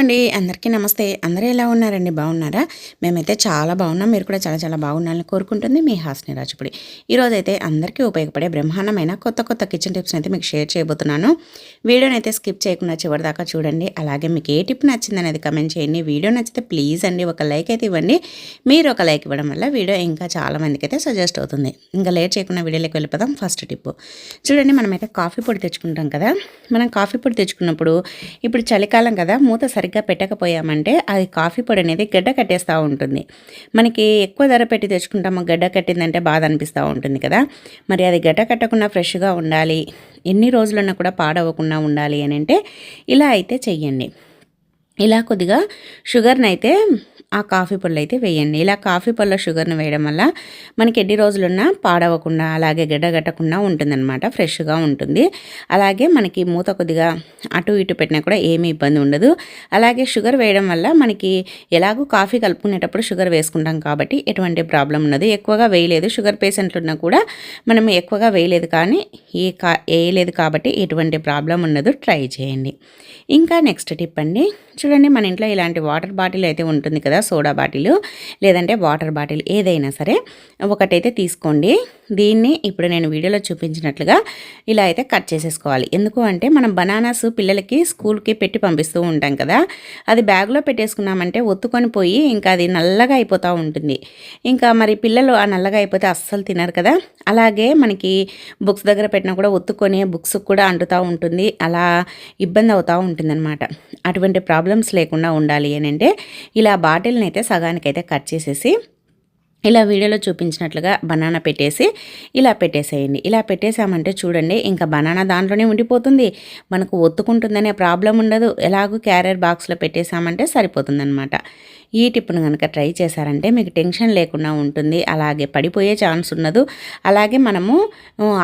అండి. అందరికీ నమస్తే. అందరూ ఎలా ఉన్నారండి? బాగున్నారా? మేమైతే చాలా బాగున్నాం. మీరు కూడా చాలా చాలా బాగున్నారని కోరుకుంటుంది మీ హాస్ని రాజుపుడి. ఈరోజు అయితే అందరికీ ఉపయోగపడే బ్రహ్మాండమైన కొత్త కొత్త కిచెన్ టిప్స్ని అయితే మీకు షేర్ చేయబోతున్నాను. వీడియోని అయితే స్కిప్ చేయకుండా చివరి దాకా చూడండి. అలాగే మీకు ఏ టిప్ నచ్చింది అనేది కమెంట్ చేయండి. వీడియో నచ్చితే ప్లీజ్ అండి ఒక లైక్ అయితే ఇవ్వండి. మీరు ఒక లైక్ ఇవ్వడం వల్ల వీడియో ఇంకా చాలా మందికి అయితే సజెస్ట్ అవుతుంది. ఇంకా లేట్ చేయకుండా వీడియోలోకి వెళ్ళిపోదాం. First tip. చూడండి మనమైతే కాఫీ పొడి తెచ్చుకుంటాం కదా. మనం కాఫీ పొడి తెచ్చుకున్నప్పుడు ఇప్పుడు చలికాలం కదా మూత సరిగ్గా పెట్టకపోయామంటే అది కాఫీ పొడి అనేది గడ్డ కట్టేస్తూ ఉంటుంది. మనకి ఎక్కువ ధర పెట్టి తెచ్చుకుంటాము గడ్డ కట్టిందంటే బాధ అనిపిస్తూ ఉంటుంది కదా. మరి అది గడ్డ కట్టకుండా ఫ్రెష్గా ఉండాలి ఎన్ని రోజులన్నా కూడా పాడవకుండా ఉండాలి అని అంటే ఇలా అయితే చెయ్యండి. ఇలా కొద్దిగా షుగర్ని అయితే ఆ కాఫీ పళ్ళు అయితే వేయండి. ఇలా కాఫీ పళ్ళ షుగర్ని వేయడం వల్ల మనకి ఎన్ని రోజులున్నా పాడవకుండా అలాగే గడ్డగట్టకుండా ఉంటుందన్నమాట ఫ్రెష్గా ఉంటుంది. అలాగే మనకి మూత కొద్దిగా అటు ఇటు పెట్టినా కూడా ఏమీ ఇబ్బంది ఉండదు. అలాగే షుగర్ వేయడం వల్ల మనకి ఎలాగో కాఫీ కలుపుకునేటప్పుడు షుగర్ వేసుకుంటాం కాబట్టి ఎటువంటి ప్రాబ్లం ఉండదు. ఎక్కువగా వేయలేదు షుగర్ పేషెంట్లు ఉన్నా కూడా మనం ఎక్కువగా వేయలేదు కానీ ఏ కా వేయలేదు కాబట్టి ఎటువంటి ప్రాబ్లం ఉండదు. ట్రై చేయండి. ఇంకా నెక్స్ట్ టిప్ అండి. చూడండి మన ఇంట్లో ఇలాంటి వాటర్ బాటిల్ అయితే ఉంటుంది కదా సోడా బాటిల్ లేదంటే వాటర్ బాటిల్ ఏదైనా సరే ఒకటైతే తీసుకోండి. దీన్ని ఇప్పుడు నేను వీడియోలో చూపించినట్లుగా ఇలా అయితే కట్ చేసేసుకోవాలి. ఎందుకు అంటే మనం బనానాస్ పిల్లలకి స్కూల్కి పెట్టి పంపిస్తూ ఉంటాం కదా అది బ్యాగ్లో పెట్టేసుకున్నామంటే ఒత్తుకొని పోయి ఇంకా అది నల్లగా అయిపోతూ ఉంటుంది. ఇంకా మరి పిల్లలు ఆ నల్లగా అయిపోతే అస్సలు తినరు కదా అలాగే మనకి బుక్స్ దగ్గర పెట్టినా కూడా ఒత్తుకొని బుక్స్ కూడా అంటుతూ ఉంటుంది అలా ఇబ్బంది అవుతూ ఉంటుందన్నమాట. అటువంటి ప్రాబ్లం ప్రాబ్లమ్స్ లేకుండా ఉండాలి అని అంటే ఇలా బాటిల్ని అయితే సగానికైతే కట్ చేసేసి ఇలా వీడియోలో చూపించినట్లుగా బనానా పెట్టేసి ఇలా పెట్టేసేయండి. ఇలా పెట్టేసామంటే చూడండి ఇంకా బనానా దాంట్లోనే ఉండిపోతుంది. మనకు ఒత్తుకుంటుందనే ప్రాబ్లం ఉండదు. ఎలాగో క్యారియర్ బాక్స్లో పెట్టేసామంటే సరిపోతుందన్నమాట. ఈ టిప్ను కనుక ట్రై చేశారంటే మీకు టెన్షన్ లేకుండా ఉంటుంది. అలాగే పడిపోయే ఛాన్స్ ఉండదు అలాగే మనము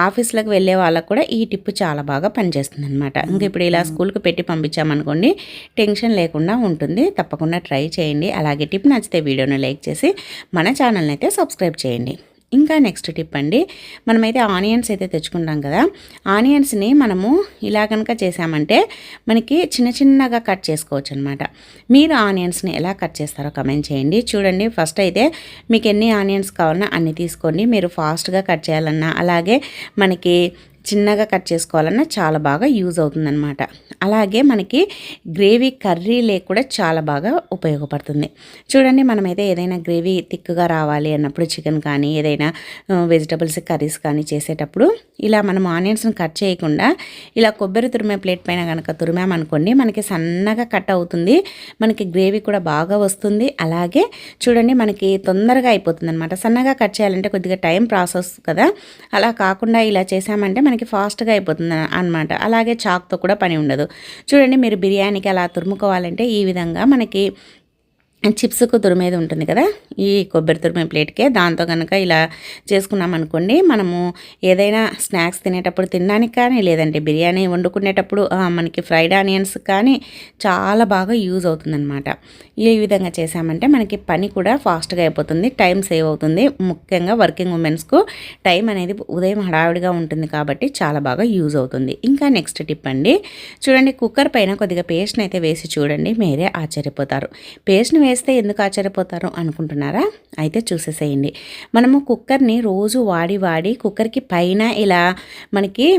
ఆఫీస్లకు వెళ్ళే వాళ్ళకు కూడా ఈ టిప్ చాలా బాగా పనిచేస్తుంది అనమాట ఇంకా ఇప్పుడు ఇలా స్కూల్కి పెట్టి పంపించామనుకోండి టెన్షన్ లేకుండా ఉంటుంది. తప్పకుండా ట్రై చేయండి. అలాగే టిప్ నచ్చితే వీడియోని లైక్ చేసి మన ఛానల్ని అయితే సబ్స్క్రైబ్ చేయండి. ఇంకా నెక్స్ట్ టిప్ అండి. మనమైతే ఆనియన్స్ అయితే తెచ్చుకుంటాం కదా. ఆనియన్స్ని మనము ఇలా కనుక చేసామంటే మనకి చిన్న చిన్నగా కట్ చేసుకోవచ్చు అనమాట మీరు ఆనియన్స్ని ఎలా కట్ చేస్తారో కమెంట్ చేయండి. చూడండి ఫస్ట్ అయితే మీకు ఎన్ని ఆనియన్స్ కావాలన్నా అన్ని తీసుకోండి. మీరు ఫాస్ట్గా కట్ చేయాలన్నా అలాగే మనకి చిన్నగా కట్ చేసుకోవాలన్నా చాలా బాగా యూజ్ అవుతుందన్నమాట. అలాగే మనకి గ్రేవీ కర్రీ లేక కూడా చాలా బాగా ఉపయోగపడుతుంది. చూడండి మనమైతే ఏదైనా గ్రేవీ థిక్గా రావాలి అన్నప్పుడు చికెన్ కానీ ఏదైనా వెజిటబుల్స్ కర్రీస్ కానీ చేసేటప్పుడు ఇలా మనం ఆనియన్స్ని కట్ చేయకుండా ఇలా కొబ్బరి తురిమే ప్లేట్ పైన కనుక తురిమామనుకోండి మనకి సన్నగా కట్ అవుతుంది మనకి గ్రేవీ కూడా బాగా వస్తుంది. అలాగే చూడండి మనకి తొందరగా అయిపోతుంది అనమాట సన్నగా కట్ చేయాలంటే కొద్దిగా టైం ప్రాసెస్ కదా. అలా కాకుండా ఇలా చేసామంటే మనకి మనకి ఫాస్ట్గా అయిపోతుంది అనమాట అలాగే చాక్తో కూడా పని ఉండదు. చూడండి మీరు బిర్యానీకి అలా తురుముకోవాలంటే ఈ విధంగా మనకి చిప్స్కు తురిమేది ఉంటుంది కదా ఈ కొబ్బరి తురిమే ప్లేట్కే. దాంతో కనుక ఇలా చేసుకున్నాం అనుకోండి మనము ఏదైనా స్నాక్స్ తినేటప్పుడు తినడానికి కానీ లేదంటే బిర్యానీ వండుకునేటప్పుడు మనకి ఫ్రైడ్ ఆనియన్స్ కానీ చాలా బాగా యూజ్ అవుతుందన్నమాట. ఈ విధంగా చేసామంటే మనకి పని కూడా ఫాస్ట్గా అయిపోతుంది టైం సేవ్ అవుతుంది. ముఖ్యంగా వర్కింగ్ ఉమెన్స్కు టైం అనేది ఉదయం హడావిడిగా ఉంటుంది కాబట్టి చాలా బాగా యూజ్ అవుతుంది. ఇంకా నెక్స్ట్ టిప్ అండి చూడండి కుక్కర్ పైన కొద్దిగా పేస్ట్ని అయితే వేసి చూడండి మీరే ఆశ్చర్యపోతారు. పేస్ట్ని వేసి చేస్తే ఎందుకు ఆశ్చర్యపోతారు అనుకుంటున్నారా? అయితే చూసేసేయండి. మనము కుక్కర్ని రోజు వాడి వాడి కుక్కర్కి పైన ఇలా మనకి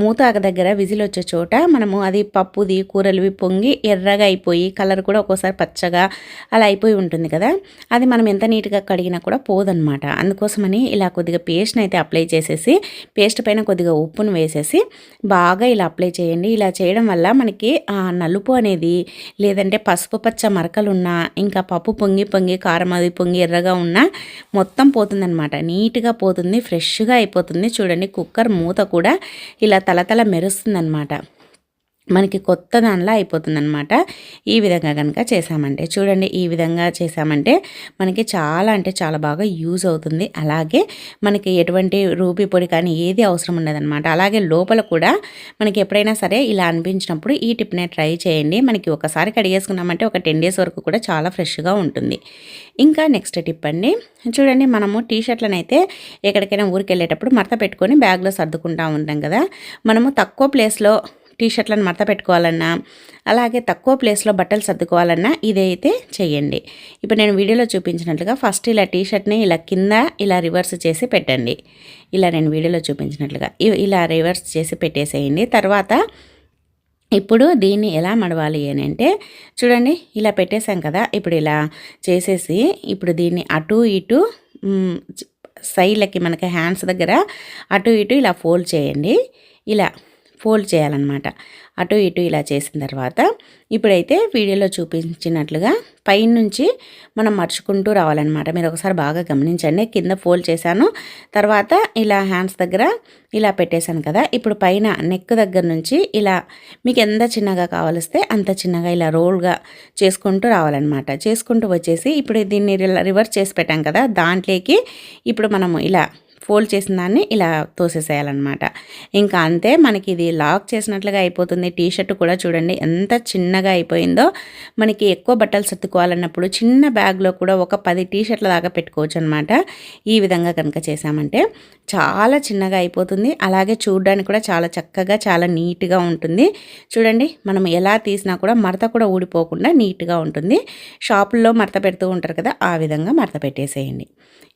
మూతాక దగ్గర విజిల్ వచ్చే చోట మనము అది పప్పుది కూరలువి పొంగి ఎర్రగా అయిపోయి కలర్ కూడా ఒక్కోసారి పచ్చగా అలా అయిపోయి ఉంటుంది కదా. అది మనం ఎంత నీట్గా కడిగినా కూడా పోదనమాట అందుకోసమని ఇలా కొద్దిగా పేస్ట్ని అయితే అప్లై చేసేసి పేస్ట్ పైన కొద్దిగా ఉప్పును వేసేసి బాగా ఇలా అప్లై చేయండి. ఇలా చేయడం వల్ల మనకి ఆ నలుపు అనేది లేదంటే పసుపు పచ్చ మరకలున్నా ఇంకా పప్పు పొంగి పొంగి కారం అది పొంగి ఎర్రగా ఉన్నా మొత్తం పోతుందనమాట నీట్గా పోతుంది ఫ్రెష్గా అయిపోతుంది. చూడండి కుక్కర్ మూత కూడా ఇలా ఇలా తలతల మెరుస్తుందనమాట మనకి కొత్త దానిలా అయిపోతుందనమాట ఈ విధంగా కనుక చేసామంటే చూడండి ఈ విధంగా చేసామంటే మనకి చాలా అంటే చాలా బాగా యూజ్ అవుతుంది. అలాగే మనకి ఎటువంటి రూపీ పొడి కానీ ఏది అవసరం ఉండదన్నమాట. అలాగే లోపల కూడా మనకి ఎప్పుడైనా సరే ఇలా అనిపించినప్పుడు ఈ టిప్నే ట్రై చేయండి. మనకి ఒకసారి కడిగేసుకున్నామంటే ఒక టెన్ డేస్ వరకు కూడా చాలా ఫ్రెష్గా ఉంటుంది. ఇంకా నెక్స్ట్ టిప్ అండి. చూడండి మనము టీ షర్ట్లను అయితే ఎక్కడికైనా ఊరికి వెళ్ళేటప్పుడు మడత పెట్టుకొని బ్యాగ్లో సర్దుకుంటూ ఉంటాం కదా. మనము తక్కువ ప్లేస్లో టీ షర్ట్లను మడత పెట్టుకోవాలన్నా అలాగే తక్కువ ప్లేస్లో బట్టలు సర్దుకోవాలన్నా ఇదైతే చేయండి ఇప్పుడు నేను వీడియోలో చూపించినట్లుగా ఫస్ట్ ఇలా టీ షర్ట్ని ఇలా కింద ఇలా రివర్స్ చేసి పెట్టండి. ఇలా నేను వీడియోలో చూపించినట్లుగా ఇలా రివర్స్ చేసి పెట్టేసేయండి. తర్వాత ఇప్పుడు దీన్ని ఎలా మడవాలి అని అంటే చూడండి ఇలా పెట్టేశాం కదా ఇప్పుడు ఇలా చేసేసి ఇప్పుడు దీన్ని అటు ఇటు సైడ్లకి మనకి హ్యాండ్స్ దగ్గర అటు ఇటు ఇలా ఫోల్డ్ చేయండి. ఇలా ఫోల్డ్ చేయాలన్నమాట. అటు ఇటు ఇలా చేసిన తర్వాత ఇప్పుడైతే వీడియోలో చూపించినట్లుగా పైనుంచి మనం మర్చుకుంటూ రావాలన్నమాట. మీరు ఒకసారి బాగా గమనించండి. కింద ఫోల్డ్ చేశాను. తర్వాత ఇలా హ్యాండ్స్ దగ్గర ఇలా పెట్టేశాను కదా. ఇప్పుడు పైన నెక్ దగ్గర నుంచి ఇలా మీకు ఎంత చిన్నగా కావలిస్తే అంత చిన్నగా ఇలా రోల్గా చేసుకుంటూ రావాలన్నమాట. చేసుకుంటూ వచ్చేసి ఇప్పుడు దీన్ని రివర్స్ చేసి పెట్టాం కదా. దాంట్లోకి ఇప్పుడు మనము ఇలా ఫోల్డ్ చేసిన దాన్ని ఇలా తోసేసేయాలన్నమాట. ఇంకా అంతే మనకి ఇది లాక్ చేసినట్లుగా అయిపోతుంది. టీ షర్ట్ కూడా చూడండి ఎంత చిన్నగా అయిపోయిందో. మనకి ఎక్కువ బట్టలు సర్దుకోవాలన్నప్పుడు చిన్న బ్యాగ్లో కూడా ఒక పది టీ షర్ట్ల దాకా పెట్టుకోవచ్చు అనమాట ఈ విధంగా కనుక చేసామంటే చాలా చిన్నగా అయిపోతుంది. అలాగే చూడడానికి కూడా చాలా చక్కగా చాలా నీట్గా ఉంటుంది. చూడండి మనం ఎలా తీసినా కూడా మడత కూడా ఊడిపోకుండా నీట్గా ఉంటుంది. షాపుల్లో మడత పెడుతూ ఉంటారు కదా ఆ విధంగా మడత పెట్టేసేయండి.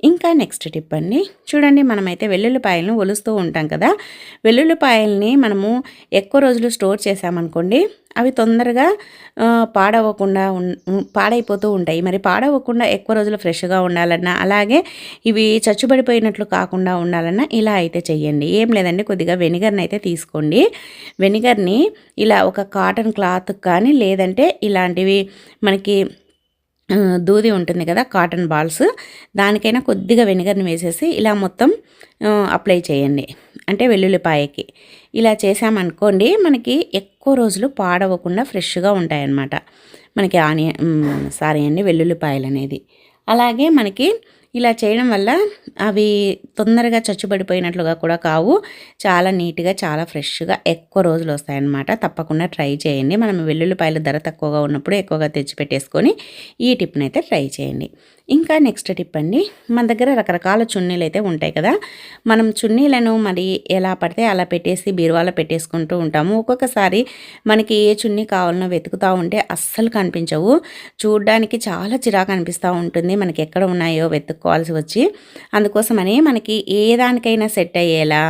ఇంకా నెక్స్ట్ టిప్ అండి. చూడండి మనమైతే వెల్లుల్లిపాయలను ఒలుస్తూ ఉంటాం కదా. వెల్లుల్లిపాయల్ని మనము ఎక్కువ రోజులు స్టోర్ చేసామనుకోండి అవి తొందరగా పాడవకుండా పాడైపోతూ ఉంటాయి. మరి పాడవకుండా ఎక్కువ రోజులు ఫ్రెష్గా ఉండాలన్నా అలాగే ఇవి చచ్చుబడిపోయినట్లు కాకుండా ఉండాలన్నా ఇలా అయితే చెయ్యండి. ఏం లేదండి కొద్దిగా వెనిగర్ని అయితే తీసుకోండి. వెనిగర్ని ఇలా ఒక కాటన్ క్లాత్ కానీ లేదంటే ఇలాంటివి మనకి దూది ఉంటుంది కదా కాటన్ బాల్స్ దానికైనా కొద్దిగా వెనిగర్ని వేసేసి ఇలా మొత్తం అప్లై చేయండి. అంటే వెల్లుల్లిపాయకి. ఇలా చేసామనుకోండి మనకి ఎక్కువ రోజులు పాడవకుండా ఫ్రెష్గా ఉంటాయన్నమాట. మనకి ఆనియన్ సారీ అండి వెల్లుల్లిపాయలు అనేది అలాగే మనకి ఇలా చేయడం వల్ల అవి తొందరగా చచ్చుబడిపోయినట్లుగా కూడా కావు. చాలా నీట్గా చాలా ఫ్రెష్గా ఎక్కువ రోజులు వస్తాయన్నమాట. తప్పకుండా ట్రై చేయండి. మనం వెల్లుల్లిపాయలు ధర తక్కువగా ఉన్నప్పుడు ఎక్కువగా తెచ్చి పెట్టేసుకొని ఈ టిప్ని అయితే ట్రై చేయండి. ఇంకా నెక్స్ట్ టిప్ అండి. మన దగ్గర రకరకాల చున్నీలు అయితే ఉంటాయి కదా. మనం చున్నీలను మరి ఎలా పడితే అలా పెట్టేసి బీరువాలో పెట్టేసుకుంటూ ఉంటాము. ఒక్కొక్కసారి మనకి ఏ చున్నీ కావాలనో వెతుకుతూ ఉంటే అస్సలు కనిపించవు. చూడ్డానికి చాలా చిరాకు అనిపిస్తూ ఉంటుంది. మనకి ఎక్కడ ఉన్నాయో వెతుకు వెతుక్కోవాల్సి వచ్చి అందుకోసమని మనకి ఏ దానికైనా సెట్ అయ్యేలా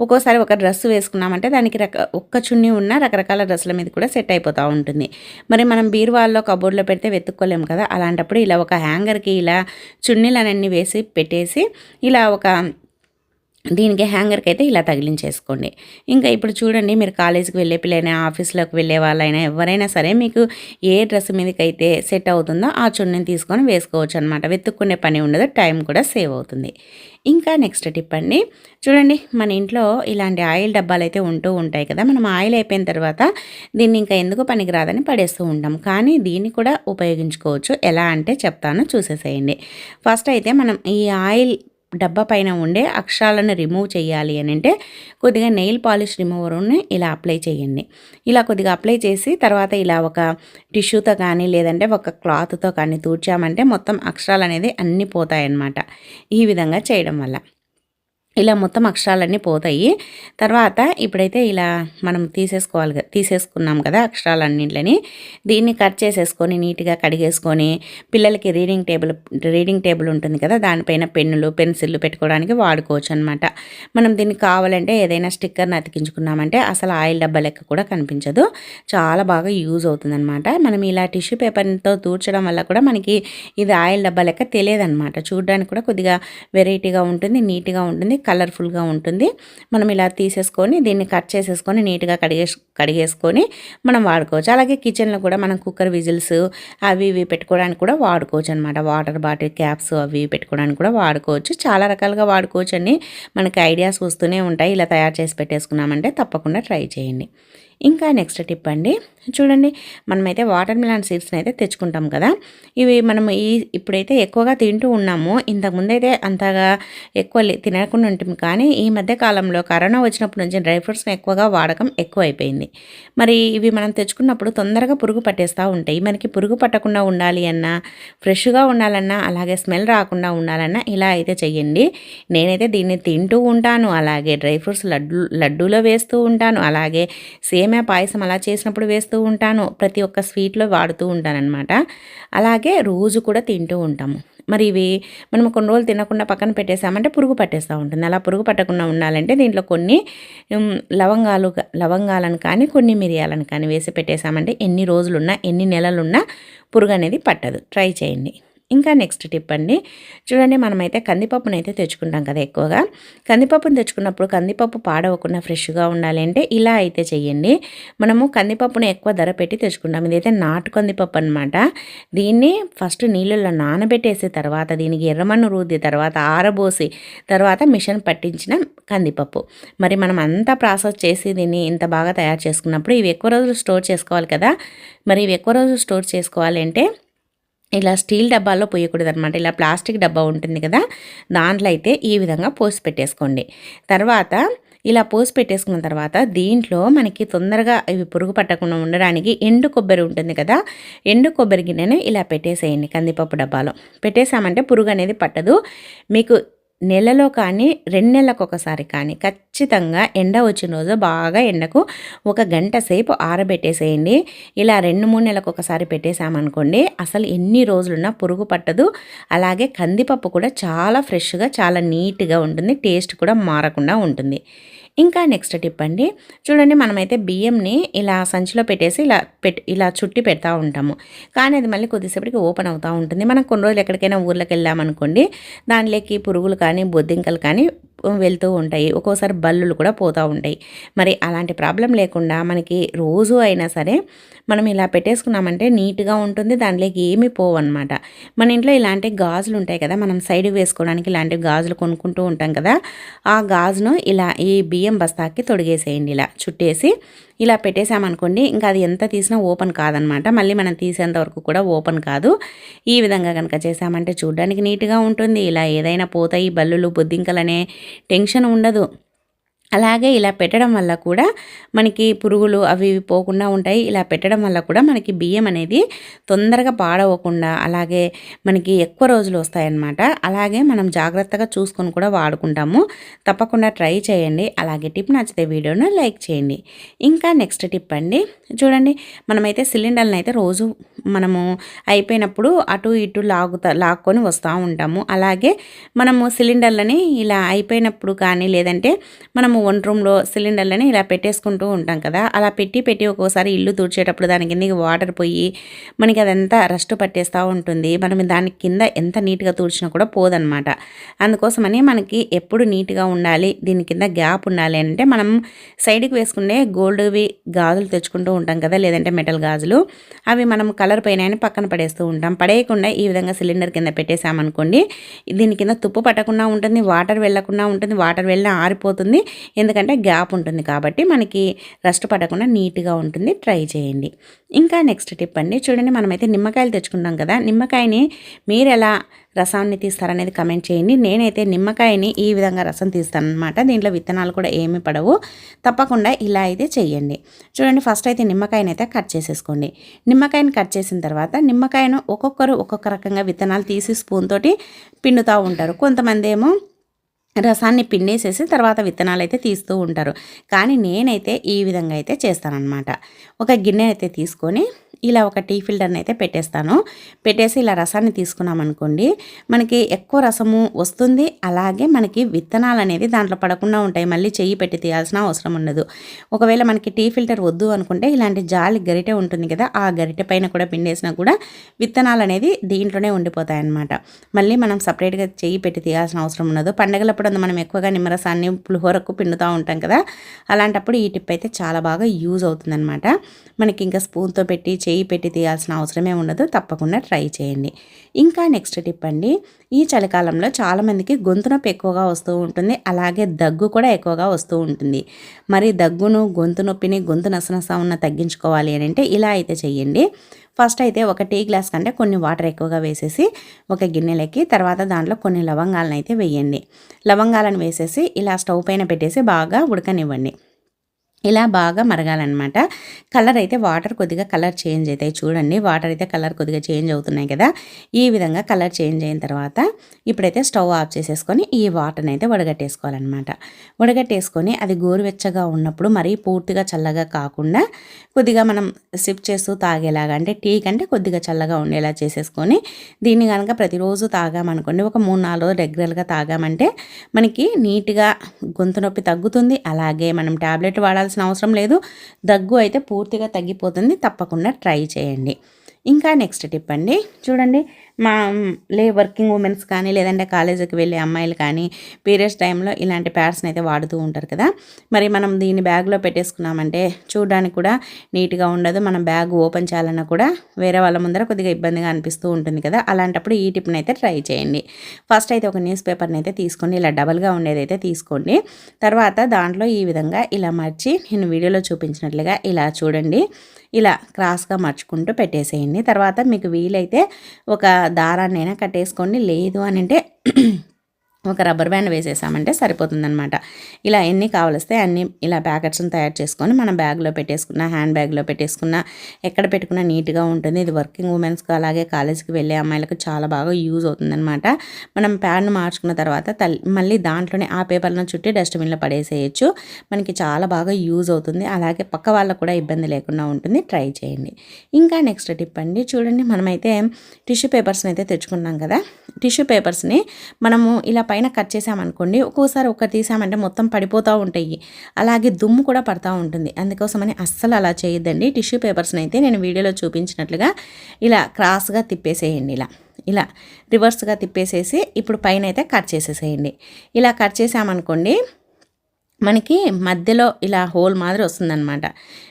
ఒక్కోసారి ఒక డ్రెస్ వేసుకున్నామంటే దానికి రక ఒక్క చున్నీ ఉన్న రకరకాల డ్రెస్సుల మీద కూడా సెట్ అయిపోతూ ఉంటుంది. మరి మనం బీరువాల్లో కబోర్డ్లో పెడితే వెతుక్కోలేము కదా? అలాంటప్పుడు ఇలా ఒక హ్యాంగర్కి ఇలా చున్నీలనన్నీ వేసి పెట్టేసి ఇలా ఒక దీనికి హ్యాంగర్కి అయితే ఇలా తగిలించేసుకోండి. ఇంకా ఇప్పుడు చూడండి మీరు కాలేజీకి వెళ్ళే పిల్లైనా ఆఫీస్లోకి వెళ్ళే వాళ్ళైనా ఎవరైనా సరే మీకు ఏ డ్రెస్ మీదకి అయితే సెట్ అవుతుందో ఆ చున్నీని తీసుకొని వేసుకోవచ్చు అనమాట వెతుక్కునే పని ఉండదు టైం కూడా సేవ్ అవుతుంది. ఇంకా నెక్స్ట్ టిప్ అండి చూడండి మన ఇంట్లో ఇలాంటి ఆయిల్ డబ్బాలు అయితే ఉంటూ ఉంటాయి కదా మనం ఆయిల్ అయిపోయిన తర్వాత దీన్ని ఇంకా ఎందుకు పనికిరాదని పడేస్తూ ఉంటాం. కానీ దీన్ని కూడా ఉపయోగించుకోవచ్చు. ఎలా అంటే చెప్తాను చూసేసేయండి. ఫస్ట్ అయితే మనం ఈ ఆయిల్ డబ్బా పైన ఉండే అక్షరాలను రిమూవ్ చేయాలి అని అంటే కొద్దిగా నెయిల్ పాలిష్ రిమూవర్ని ఇలా అప్లై చేయండి. ఇలా కొద్దిగా అప్లై చేసి తర్వాత ఇలా ఒక టిష్యూతో కానీ లేదంటే ఒక క్లాత్తో కానీ తూడ్చామంటే మొత్తం అక్షరాలు అనేది అన్నీ పోతాయన్నమాట. ఈ విధంగా చేయడం వల్ల. ఇలా మొత్తం అక్షరాలన్నీ పోతాయి. తర్వాత ఇప్పుడైతే ఇలా మనం తీసేసుకోవాలి తీసేసుకున్నాం కదా అక్షరాలన్నింటిని. దీన్ని కట్ చేసేసుకొని నీట్గా కడిగేసుకొని పిల్లలకి రీడింగ్ టేబుల్ రీడింగ్ టేబుల్ ఉంటుంది కదా దానిపైన పెన్నులు పెన్సిళ్ళు పెట్టుకోవడానికి వాడుకోవచ్చు అనమాట మనం దీన్ని కావాలంటే ఏదైనా స్టిక్కర్ని అతికించుకున్నామంటే అసలు ఆయిల్ డబ్బా లెక్క కూడా కనిపించదు. చాలా బాగా యూజ్ అవుతుందన్నమాట. మనం ఇలా టిష్యూ పేపర్తో తూర్చడం వల్ల కూడా మనకి ఇది ఆయిల్ డబ్బా లెక్క తెలియదన్నమాట. చూడడానికి కూడా కొద్దిగా వెరైటీగా ఉంటుంది నీట్గా ఉంటుంది. కలర్ఫుల్గా ఉంటుంది. మనం ఇలా తీసేసుకొని దీన్ని కట్ చేసేసుకొని నీట్గా కడిగే కడిగేసుకొని మనం వాడుకోవచ్చు. అలాగే కిచెన్లో కూడా మనం కుక్కర్ విజిల్స్ అవి ఇవి పెట్టుకోవడానికి కూడా వాడుకోవచ్చు అనమాట వాటర్ బాటిల్ క్యాప్స్ అవి పెట్టుకోవడానికి కూడా వాడుకోవచ్చు. చాలా రకాలుగా వాడుకోవచ్చు మనకి ఐడియాస్ వస్తూనే ఉంటాయి. ఇలా తయారు చేసి పెట్టేసుకున్నామంటే తప్పకుండా ట్రై చేయండి. ఇంకా నెక్స్ట్ టిప్ అండి. చూడండి మనమైతే వాటర్ మిలాన్ సీడ్స్ని అయితే తెచ్చుకుంటాం కదా. ఇవి మనం ఈ ఇప్పుడైతే ఎక్కువగా తింటూ ఉన్నాము. ఇంతకుముందు అయితే అంతగా ఎక్కువ లే- తినకుండా ఉంటాం. కానీ ఈ మధ్య కాలంలో కరోనా వచ్చినప్పటి నుంచి డ్రై ఫ్రూట్స్ని ఎక్కువగా వాడకం ఎక్కువ అయిపోయింది మరి ఇవి మనం తెచ్చుకున్నప్పుడు తొందరగా పురుగు పట్టేస్తూ ఉంటాయి. మనకి పురుగు పట్టకుండా ఉండాలి అన్నా ఫ్రెష్గా ఉండాలన్నా అలాగే స్మెల్ రాకుండా ఉండాలన్నా ఇలా అయితే చెయ్యండి. నేనైతే దీన్ని తింటూ ఉంటాను. అలాగే డ్రై ఫ్రూట్స్ లడ్డు లడ్డూలో వేస్తూ ఉంటాను. అలాగే సేమ్ సేమియా పాయసం అలా చేసినప్పుడు వేస్తూ ఉంటాను ప్రతి ఒక్క స్వీట్లో వాడుతూ ఉంటానన్నమాట. అలాగే రోజు కూడా తింటూ ఉంటాము. మరి ఇవి మనం కొన్ని రోజులు తినకుండా పక్కన పెట్టేసామంటే పురుగు పట్టేస్తూ ఉంటుంది. అలా పురుగు పట్టకుండా ఉండాలంటే దీంట్లో కొన్ని లవంగాలు లవంగాలను కానీ కొన్ని మిరియాలను కానీ వేసి పెట్టేసామంటే ఎన్ని రోజులున్నా ఎన్ని నెలలున్నా పురుగు అనేది పట్టదు. ట్రై చేయండి. ఇంకా నెక్స్ట్ టిప్ అండి. చూడండి మనమైతే కందిపప్పును అయితే తెచ్చుకుంటాం కదా ఎక్కువగా. కందిపప్పును తెచ్చుకున్నప్పుడు కందిపప్పు పాడవకుండా ఫ్రెష్గా ఉండాలి అంటే ఇలా అయితే చెయ్యండి. మనము కందిపప్పును ఎక్కువ ధర పెట్టి తెచ్చుకుంటాం. ఇదైతే నాటు కందిపప్పు అనమాట దీన్ని ఫస్ట్ నీళ్ళల్లో నానబెట్టేసి తర్వాత దీనికి ఎర్రమన్ను రుద్ది తర్వాత ఆరబోసి తర్వాత మిషన్ పట్టించిన కందిపప్పు. మరి మనం అంతా ప్రాసెస్ చేసి దీన్ని ఇంత బాగా తయారు చేసుకున్నప్పుడు ఇవి ఎక్కువ రోజులు స్టోర్ చేసుకోవాలి కదా. మరి ఇవి ఎక్కువ రోజులు స్టోర్ చేసుకోవాలి అంటే ఇలా స్టీల్ డబ్బాలో పోయకూడదు అనమాట ఇలా ప్లాస్టిక్ డబ్బా ఉంటుంది కదా దాంట్లో అయితే ఈ విధంగా పోసి పెట్టేసుకోండి. తర్వాత ఇలా పోసి పెట్టేసుకున్న తర్వాత దీంట్లో మనకి తొందరగా ఇవి పురుగు పట్టకుండా ఉండడానికి ఎండు కొబ్బరి ఉంటుంది కదా ఎండు కొబ్బరి గిన్నెను ఇలా పెట్టేసేయండి కందిపప్పు డబ్బాలో. పెట్టేసామంటే పురుగు అనేది పట్టదు. మీకు నెలలో కానీ రెండు నెలలకు ఒకసారి కానీ ఖచ్చితంగా ఎండ వచ్చిన రోజు బాగా ఎండకు ఒక గంట సేపు ఆరబెట్టేసేయండి. ఇలా రెండు మూడు నెలలకు ఒకసారి పెట్టేసామనుకోండి అసలు ఎన్ని రోజులున్నా పురుగు పట్టదు. అలాగే కందిపప్పు కూడా చాలా ఫ్రెష్గా చాలా నీట్గా ఉంటుంది టేస్ట్ కూడా మారకుండా ఉంటుంది. ఇంకా నెక్స్ట్ టిప్ అండి. చూడండి మనమైతే బియ్యంని ఇలా సంచిలో పెట్టేసి ఇలా పెట్ ఇలా చుట్టి పెడతా ఉంటాము. కానీ అది మళ్ళీ కొద్దిసేపటికి ఓపెన్ అవుతూ ఉంటుంది. మనం కొన్ని రోజులు ఎక్కడికైనా ఊర్లోకి వెళ్ళామనుకోండి దానిలోకి పురుగులు కానీ బొద్దింకలు కానీ వెళ్తూ ఉంటాయి. ఒక్కోసారి బల్లులు కూడా పోతూ ఉంటాయి. మరి అలాంటి ప్రాబ్లం లేకుండా మనకి రోజు అయినా సరే మనం ఇలా పెట్టేసుకున్నామంటే నీట్గా ఉంటుంది దాంట్లోకి ఏమీ పోవు అనమాట మన ఇంట్లో ఇలాంటి గాజులు ఉంటాయి కదా మనం సైడ్ వేసుకోవడానికి ఇలాంటి గాజులు కొనుక్కుంటూ ఉంటాం కదా ఆ గాజును ఇలా ఈ బియ్యం బస్తాకి తొడిగేసేయండి ఇలా చుట్టేసి. ఇలా పెట్టేసామనుకోండి ఇంకా అది ఎంత తీసినా ఓపెన్ కాదనమాట మళ్ళీ మనం తీసేంత వరకు కూడా ఓపెన్ కాదు. ఈ విధంగా కనుక చేసామంటే చూడడానికి నీట్గా ఉంటుంది. ఇలా ఏదైనా పోతాయి బల్లులు బొద్దింకలనే టెన్షన్ ఉండదు. అలాగే ఇలా పెట్టడం వల్ల కూడా మనకి పురుగులు అవి పోకుండా ఉంటాయి. ఇలా పెట్టడం వల్ల కూడా మనకి బియ్యం అనేది తొందరగా పాడవకుండా అలాగే మనకి ఎక్కువ రోజులు వస్తాయన్నమాట. అలాగే మనం జాగ్రత్తగా చూసుకొని కూడా వాడుకుంటాము. తప్పకుండా ట్రై చేయండి. అలాగే టిప్ నచ్చితే వీడియోను లైక్ చేయండి. ఇంకా నెక్స్ట్ టిప్ అండి. చూడండి మనమైతే సిలిండర్ని అయితే రోజు మనము అయిపోయినప్పుడు అటు ఇటు లాగుతా లాక్కొని వస్తూ ఉంటాము. అలాగే మనము సిలిండర్లని ఇలా అయిపోయినప్పుడు కానీ లేదంటే మనము వన్ రూమ్లో సిలిండర్లని ఇలా పెట్టేసుకుంటూ ఉంటాం కదా. అలా పెట్టి పెట్టి ఒక్కోసారి ఇల్లు తుడిచేటప్పుడు దాని కిందకి వాటర్ పోయి మనకి అదంతా రస్ట్ పట్టేస్తూ ఉంటుంది. మనం దాని కింద ఎంత నీట్గా తుడిచినా కూడా పోదనమాట అందుకోసమని మనకి ఎప్పుడు నీట్గా ఉండాలి దీని కింద గ్యాప్ ఉండాలి అంటే మనం సైడ్కి వేసుకునే గోల్డ్వి గాజులు తెచ్చుకుంటూ ఉంటాం కదా లేదంటే మెటల్ గాజులు. అవి మనం కలర్ పైన పక్కన పడేస్తూ ఉంటాం. పడేయకుండా ఈ విధంగా సిలిండర్ కింద పెట్టేసామనుకోండి దీని కింద తుప్పు పట్టకుండా ఉంటుంది వాటర్ వెళ్ళకుండా ఉంటుంది వాటర్ వెళ్ళినా ఆరిపోతుంది. ఎందుకంటే గ్యాప్ ఉంటుంది కాబట్టి మనకి రస్ట్ పడకుండా నీట్గా ఉంటుంది. ట్రై చేయండి. ఇంకా నెక్స్ట్ టిప్ అండి. చూడండి మనమైతే నిమ్మకాయలు తెచ్చుకుంటాం కదా. నిమ్మకాయని మీరు ఎలా రసాన్ని తీస్తారనేది కమెంట్ చేయండి. నేనైతే నిమ్మకాయని ఈ విధంగా రసం తీస్తాను అనమాట దీంట్లో విత్తనాలు కూడా ఏమీ పడవు. తప్పకుండా ఇలా అయితే చేయండి. చూడండి ఫస్ట్ అయితే నిమ్మకాయని అయితే కట్ చేసేసుకోండి. నిమ్మకాయని కట్ చేసిన తర్వాత నిమ్మకాయను ఒక్కొక్కరు ఒక్కొక్క రకంగా విత్తనాలు తీసి స్పూన్ తోటి పిండుతూ ఉంటారు. కొంతమంది ఏమో రసాన్ని పిండేసేసి తర్వాత విత్తనాలు అయితే తీస్తూ ఉంటారు. కానీ నేనైతే ఈ విధంగా అయితే చేస్తానన్నమాట. ఒక గిన్నె అయితే తీసుకొని ఇలా ఒక టీ ఫిల్టర్ని అయితే పెట్టేస్తాను. పెట్టేసి ఇలా రసాన్ని తీసుకున్నాం అనుకోండి మనకి ఎక్కువ రసము వస్తుంది. అలాగే మనకి విత్తనాలు అనేది దాంట్లో పడకుండా ఉంటాయి. మళ్ళీ చెయ్యి పెట్టి తీయాల్సిన అవసరం ఉండదు. ఒకవేళ మనకి టీ ఫిల్టర్ వద్దు అనుకుంటే ఇలాంటి జాలి గరిటె ఉంటుంది కదా ఆ గరిటె పైన కూడా పిండేసినా కూడా విత్తనాలు అనేది దీంట్లోనే ఉండిపోతాయి అన్నమాట మళ్ళీ మనం సపరేట్గా చెయ్యి పెట్టి తీయాల్సిన అవసరం ఉండదు. పండగలప్పుడు మనం ఎక్కువగా నిమ్మరసాన్ని పులిహోరకు పిండుతూ ఉంటాం కదా అలాంటప్పుడు ఈ టిప్ అయితే చాలా బాగా యూజ్ అవుతుందన్నమాట. మనకి ఇంకా స్పూన్తో పెట్టి చేయి పెట్టి తీయాల్సిన అవసరమే ఉండదు తప్పకుండా ట్రై చేయండి. ఇంకా నెక్స్ట్ టిప్ అండి ఈ చలికాలంలో చాలామందికి గొంతు నొప్పి ఎక్కువగా వస్తూ ఉంటుంది అలాగే దగ్గు కూడా ఎక్కువగా వస్తూ ఉంటుంది. మరి దగ్గును గొంతు నొప్పిని గొంతు నసనస తగ్గించుకోవాలి అని అంటే ఇలా అయితే చేయండి ఫస్ట్ అయితే ఒక టీ గ్లాస్ కంటే కొన్ని వాటర్ ఎక్కువగా వేసేసి ఒక గిన్నెలకి తర్వాత దాంట్లో కొన్ని లవంగాలను అయితే వేయండి. లవంగాలను వేసేసి ఇలా స్టవ్ పైన పెట్టేసి బాగా ఉడకనివ్వండి. ఇలా బాగా మరగాలన్నమాట. కలర్ అయితే వాటర్ కొద్దిగా కలర్ చేంజ్ అవుతాయి. చూడండి వాటర్ అయితే కలర్ కొద్దిగా చేంజ్ అవుతున్నాయి కదా. ఈ విధంగా కలర్ చేంజ్ అయిన తర్వాత ఇప్పుడైతే స్టవ్ ఆఫ్ చేసేసుకొని ఈ వాటర్ని అయితే వడగట్టేసుకోవాలన్నమాట. వడగట్టేసుకొని అది గోరువెచ్చగా ఉన్నప్పుడు మరీ పూర్తిగా చల్లగా కాకుండా కొద్దిగా మనం సిప్ చేస్తూ తాగేలాగా అంటే టీ కంటే కొద్దిగా చల్లగా ఉండేలా చేసేసుకొని దీన్ని కనుక ప్రతిరోజు తాగామనుకోండి ఒక మూడు నాలుగు రోజులు రెగ్యులర్గా తాగామంటే మనకి నీట్గా గొంతు నొప్పి తగ్గుతుంది. అలాగే మనం ట్యాబ్లెట్ వాడాల్సిన చేయాల్సిన అవసరం లేదు. దగ్గు అయితే పూర్తిగా తగ్గిపోతుంది. తప్పకుండా ట్రై చేయండి. ఇంకా నెక్స్ట్ టిప్ అండి. చూడండి మా లే వర్కింగ్ ఉమెన్స్ కానీ లేదంటే కాలేజీకి వెళ్ళే అమ్మాయిలు కానీ పీరియడ్స్ టైంలో ఇలాంటి ప్యాడ్స్ని అయితే వాడుతూ ఉంటారు కదా. మరి మనం దీన్ని బ్యాగ్లో పెట్టేసుకున్నామంటే చూడడానికి కూడా నీట్గా ఉండదు. మనం బ్యాగ్ ఓపెన్ చేయాలన్నా కూడా వేరే వాళ్ళ ముందర కొద్దిగా ఇబ్బందిగా అనిపిస్తూ ఉంటుంది కదా. అలాంటప్పుడు ఈ టిప్ని అయితే ట్రై చేయండి. ఫస్ట్ అయితే ఒక న్యూస్ పేపర్ని అయితే తీసుకోండి. ఇలా డబల్గా ఉండేదైతే తీసుకోండి. తర్వాత దాంట్లో ఈ విధంగా ఇలా మర్చి నేను వీడియోలో చూపించినట్లుగా ఇలా చూడండి. ఇలా క్రాస్గా మర్చుకుంటూ పెట్టేసేయండి. తర్వాత మీకు వీలైతే ఒక దారాన్నైనా కట్టేసుకోండి. లేదు అని అంటే ఒక రబ్బర్ బ్యాండ్ వేసేసామంటే సరిపోతుందనమాట ఇలా ఎన్ని కావలిస్తే అన్ని ఇలా ప్యాకెట్స్ని తయారు చేసుకొని మన బ్యాగ్లో పెట్టేసుకున్న హ్యాండ్ బ్యాగ్లో పెట్టేసుకున్న ఎక్కడ పెట్టుకున్నా నీట్గా ఉంటుంది. ఇది వర్కింగ్ ఉమెన్స్కి అలాగే కాలేజ్కి వెళ్ళే అమ్మాయిలకు చాలా బాగా యూజ్ అవుతుందన్నమాట. మనం ప్యాడ్ను మార్చుకున్న తర్వాత మళ్ళీ దాంట్లోనే ఆ పేపర్లను చుట్టి డస్ట్బిన్లో పడేసేయచ్చు. మనకి చాలా బాగా యూజ్ అవుతుంది. అలాగే పక్క వాళ్ళకు కూడా ఇబ్బంది లేకుండా ఉంటుంది. ట్రై చేయండి. ఇంకా నెక్స్ట్ టిప్ అండి. చూడండి మనమైతే టిష్యూ పేపర్స్ని అయితే తెచ్చుకున్నాం కదా. టిష్యూ పేపర్స్ని మనము ఇలా పైన కట్ చేసామనుకోండి ఒక్కోసారి ఒకటి తీసామంటే మొత్తం పడిపోతూ ఉంటాయి. అలాగే దుమ్ము కూడా పడుతూ ఉంటుంది. అందుకోసమని అస్సలు అలా చేయొద్దండి. టిష్యూ పేపర్స్ని అయితే నేను వీడియోలో చూపించినట్లుగా ఇలా క్రాస్గా తిప్పేసేయండి ఇలా. ఇలా రివర్స్గా తిప్పేసేసి ఇప్పుడు పైన అయితే కట్ చేసేసేయండి. ఇలా కట్ చేసామనుకోండి మనకి మధ్యలో ఇలా హోల్ మాదిరి వస్తుందన్నమాట.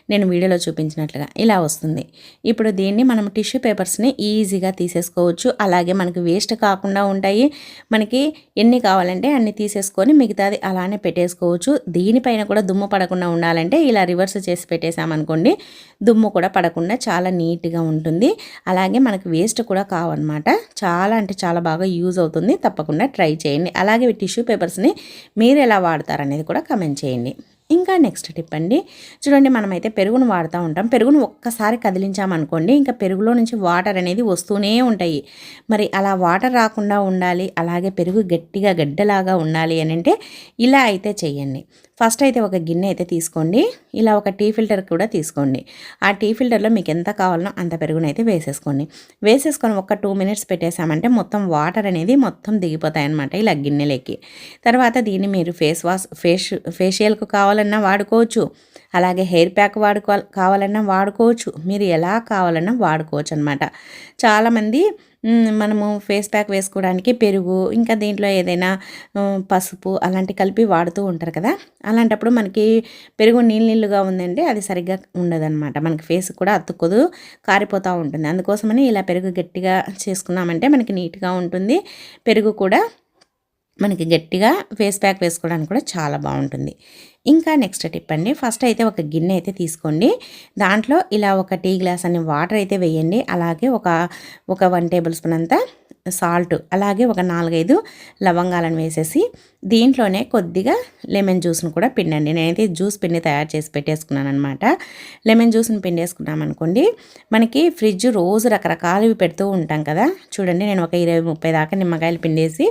నేను వీడియోలో చూపించినట్లుగా ఇలా వస్తుంది. ఇప్పుడు దీన్ని మనం టిష్యూ పేపర్స్ని ఈజీగా తీసేసుకోవచ్చు. అలాగే మనకి వేస్ట్ కాకుండా ఉంటాయి. మనకి ఎన్ని కావాలంటే అన్ని తీసేసుకొని మిగతాది అలానే పెట్టేసుకోవచ్చు. దీనిపైన కూడా దుమ్ము పడకుండా ఉండాలంటే ఇలా రివర్స్ చేసి పెట్టేసామనుకోండి దుమ్ము కూడా పడకుండా చాలా నీట్గా ఉంటుంది. అలాగే మనకి వేస్ట్ కూడా కావన్నమాట. చాలా అంటే చాలా బాగా యూజ్ అవుతుంది. తప్పకుండా ట్రై చేయండి. అలాగే టిష్యూ పేపర్స్ని మీరు ఎలా వాడతారనేది కూడా కమెంట్ చేయండి. ఇంకా నెక్స్ట్ టిప్ అండి. చూడండి మనమైతే పెరుగును వాడుతూ ఉంటాం. పెరుగును ఒక్కసారి కదిలించామనుకోండి ఇంకా పెరుగులో నుంచి వాటర్ అనేది వస్తూనే ఉంటాయి. మరి అలా వాటర్ రాకుండా ఉండాలి అలాగే పెరుగు గట్టిగా గడ్డలాగా ఉండాలి అని అంటే ఇలా అయితే చేయండి ఫస్ట్ అయితే ఒక గిన్నె అయితే తీసుకోండి. ఇలా ఒక టీ ఫిల్టర్ కూడా తీసుకోండి. ఆ టీ ఫిల్టర్లో మీకు ఎంత కావాలనో అంత పెరుగునైతే వేసేసుకోండి. వేసేసుకొని ఒక టూ మినిట్స్ పెట్టేసామంటే మొత్తం వాటర్ అనేది మొత్తం దిగిపోతాయి అనమాట ఇలా గిన్నెలోకి. తర్వాత దీన్ని మీరు ఫేస్ వాష్ ఫేష్ ఫేషియల్కు కావాలన్నా వాడుకోవచ్చు. అలాగే హెయిర్ ప్యాక్ వాడుకో కావాలన్నా వాడుకోవచ్చు. మీరు ఎలా కావాలన్నా వాడుకోవచ్చు అనమాట చాలామంది మనము ఫేస్ ప్యాక్ వేసుకోవడానికి పెరుగు ఇంకా దీంట్లో ఏదైనా పసుపు అలాంటి కలిపి వాడుతూ ఉంటారు కదా. అలాంటప్పుడు మనకి పెరుగు నీళ్ళు నీళ్ళుగా ఉందంటే అది సరిగ్గా ఉండదన్నమాట మనకి ఫేస్ కూడా అతుక్కోదు కారిపోతూ ఉంటుంది. అందుకోసమని ఇలా పెరుగు గట్టిగా చేసుకున్నామంటే మనకి నీట్గా ఉంటుంది. పెరుగు కూడా మనకి గట్టిగా ఫేస్ ప్యాక్ వేసుకోవడానికి కూడా చాలా బాగుంటుంది. ఇంకా నెక్స్ట్ టిప్ అండి. ఫస్ట్ అయితే ఒక గిన్నె అయితే తీసుకోండి. దాంట్లో ఇలా ఒక టీ గ్లాస్ అని వాటర్ అయితే వేయండి. అలాగే ఒక ఒక వన్ టేబుల్ స్పూన్ అంతా సాల్ట్ అలాగే ఒక నాలుగైదు లవంగాలను వేసేసి దీంట్లోనే కొద్దిగా లెమన్ జ్యూస్ను కూడా పిండండి. నేనైతే జ్యూస్ పిండి తయారు చేసి పెట్టేసుకున్నాను అనమాట లెమన్ జ్యూస్ని పిండేసుకున్నాం అనుకోండి మనకి ఫ్రిడ్జ్ రోజు రకరకాలవి పెడుతూ ఉంటాం కదా. చూడండి నేను ఒక ఇరవై ముప్పై దాకా నిమ్మకాయలు పిండేసి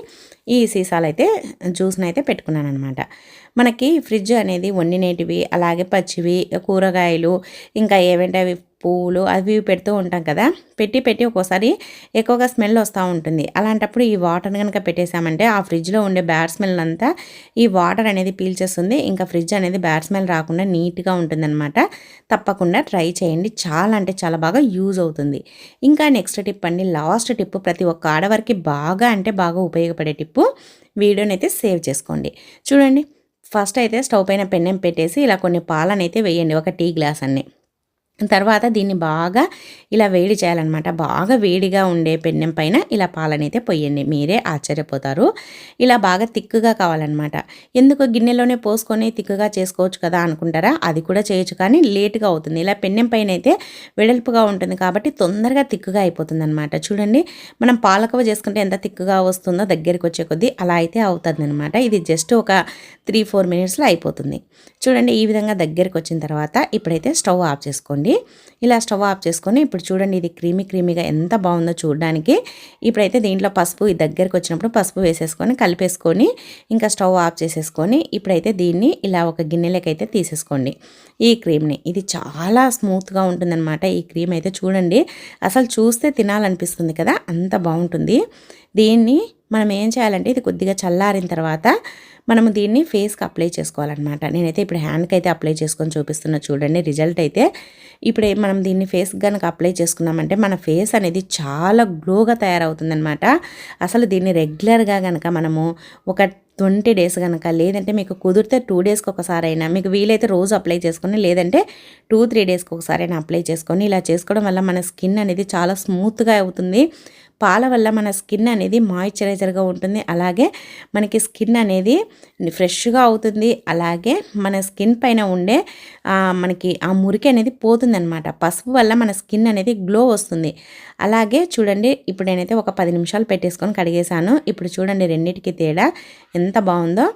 ఈ సీసాలు అయితే జ్యూస్ని అయితే పెట్టుకున్నాను అనమాట మనకి ఫ్రిడ్జ్ అనేది వండినేటివి అలాగే పచ్చివి కూరగాయలు ఇంకా ఏమంటే అవి అవి పెడుతూ ఉంటాం కదా పెట్టి పెట్టి ఒక్కోసారి ఎక్కువగా స్మెల్ వస్తూ ఉంటుంది. అలాంటప్పుడు ఈ వాటర్ని కనుక పెట్టేసామంటే ఆ ఫ్రిడ్జ్లో ఉండే బ్యాడ్ స్మెల్ అంతా ఈ వాటర్ అనేది పీల్చేస్తుంది. ఇంకా ఫ్రిడ్జ్ అనేది బ్యాడ్ స్మెల్ రాకుండా నీట్గా ఉంటుందన్నమాట. తప్పకుండా ట్రై చేయండి. చాలా అంటే చాలా బాగా యూజ్ అవుతుంది. ఇంకా నెక్స్ట్ టిప్ అండి. లాస్ట్ టిప్ ప్రతి ఒక్క ఆడవారికి బాగా అంటే బాగా ఉపయోగపడే టిప్పు వీడియోని అయితే సేవ్ చేసుకోండి. చూడండి. ఫస్ట్ అయితే స్టవ్ పైన పెన్నెం పెట్టేసి ఇలా కొన్ని పాలనైతే వేయండి. ఒక టీ గ్లాస్ అన్నీ. తర్వాత దీన్ని బాగా ఇలా వేడి చేయాలన్నమాట. బాగా వేడిగా ఉండే పెన్నెం పైన ఇలా పాలనైతే పోయండి మీరే ఆశ్చర్యపోతారు. ఇలా బాగా తిక్కుగా కావాలన్నమాట. ఎందుకు గిన్నెలోనే పోసుకొని తిక్కుగా చేసుకోవచ్చు కదా అనుకుంటారా? అది కూడా చేయొచ్చు కానీ లేటుగా అవుతుంది. ఇలా పెన్నెం పైన అయితే వెడల్పుగా ఉంటుంది కాబట్టి తొందరగా తిక్కుగా అయిపోతుంది అనమాట చూడండి మనం పాలకవ చేసుకుంటే ఎంత తిక్కుగా వస్తుందో దగ్గరికి వచ్చే కొద్దీ అలా అయితే అవుతుంది అనమాట ఇది జస్ట్ ఒక త్రీ ఫోర్ మినిట్స్లో అయిపోతుంది. చూడండి ఈ విధంగా దగ్గరికి వచ్చిన తర్వాత ఇప్పుడైతే స్టవ్ ఆఫ్ చేసుకోండి. చేసుకోండి ఇలా స్టవ్ ఆఫ్ చేసుకొని ఇప్పుడు చూడండి ఇది క్రీమీ క్రీమీగా ఎంత బాగుందో చూడడానికి. ఇప్పుడైతే దీంట్లో పసుపు ఈ దగ్గరికి వచ్చినప్పుడు పసుపు వేసేసుకొని కలిపేసుకొని ఇంకా స్టవ్ ఆఫ్ చేసేసుకొని ఇప్పుడైతే దీన్ని ఇలా ఒక గిన్నెలోకి అయితే తీసేసుకోండి. ఈ క్రీమ్ని ఇది చాలా స్మూత్గా ఉంటుందన్నమాట ఈ క్రీమ్ అయితే చూడండి. అసలు చూస్తే తినాలనిపిస్తుంది కదా అంత బాగుంటుంది. దీన్ని మనం ఏం చేయాలంటే ఇది కొద్దిగా చల్లారిన తర్వాత మనము దీన్ని ఫేస్కి అప్లై చేసుకోవాలన్నమాట. నేనైతే ఇప్పుడు హ్యాండ్కి అయితే అప్లై చేసుకొని చూపిస్తున్నా చూడండి రిజల్ట్ అయితే. ఇప్పుడు మనం దీన్ని ఫేస్ కనుక అప్లై చేసుకున్నామంటే మన ఫేస్ అనేది చాలా గ్లోగా తయారవుతుందనమాట అసలు దీన్ని రెగ్యులర్గా కనుక మనము ఒక ట్వంటీ డేస్ కనుక లేదంటే మీకు కుదిరితే టూ డేస్కి ఒకసారి అయినా మీకు వీలైతే రోజు అప్లై చేసుకొని లేదంటే టూ త్రీ డేస్కి ఒకసారి అయినా అప్లై చేసుకొని ఇలా చేసుకోవడం వల్ల మన స్కిన్ అనేది చాలా స్మూత్గా అవుతుంది. పాల వల్ల మన స్కిన్ అనేది మాయిశ్చరైజర్గా ఉంటుంది. అలాగే మనకి స్కిన్ అనేది ఫ్రెష్గా అవుతుంది. అలాగే మన స్కిన్ పైన ఉండే మనకి ఆ మురికి అనేది పోతుందనమాట పసుపు వల్ల మన స్కిన్ అనేది గ్లో వస్తుంది. అలాగే చూడండి ఇప్పుడు నేనైతే ఒక పది నిమిషాలు పెట్టేసుకొని కడిగేశాను. ఇప్పుడు చూడండి రెండింటికి తేడా ఎంత బాగుందో.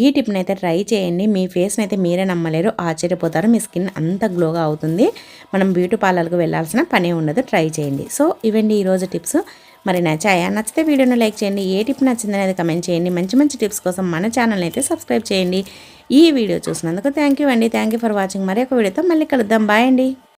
ఈ టిప్ని అయితే ట్రై చేయండి. మీ ఫేస్ని అయితే మీరే నమ్మలేరు. ఆశ్చర్యపోతారు. మీ స్కిన్ అంత గ్లోగా అవుతుంది. మనం బ్యూటీ పార్లర్కి వెళ్ళాల్సిన పనే ఉండదు. ట్రై చేయండి. సో ఇవండి ఈరోజు టిప్స్. మరి నచ్చాయా? నచ్చితే వీడియోను లైక్ చేయండి. ఏ టిప్ నచ్చింది అనేది కమెంట్ చేయండి. మంచి మంచి టిప్స్ కోసం మన ఛానల్ అయితే సబ్స్క్రైబ్ చేయండి. ఈ వీడియో చూసినందుకు థ్యాంక్ యూ అండి. Thank you for watching. మరి ఒక వీడియోతో మళ్ళీ కలుద్దాం. బాయ్ అండి.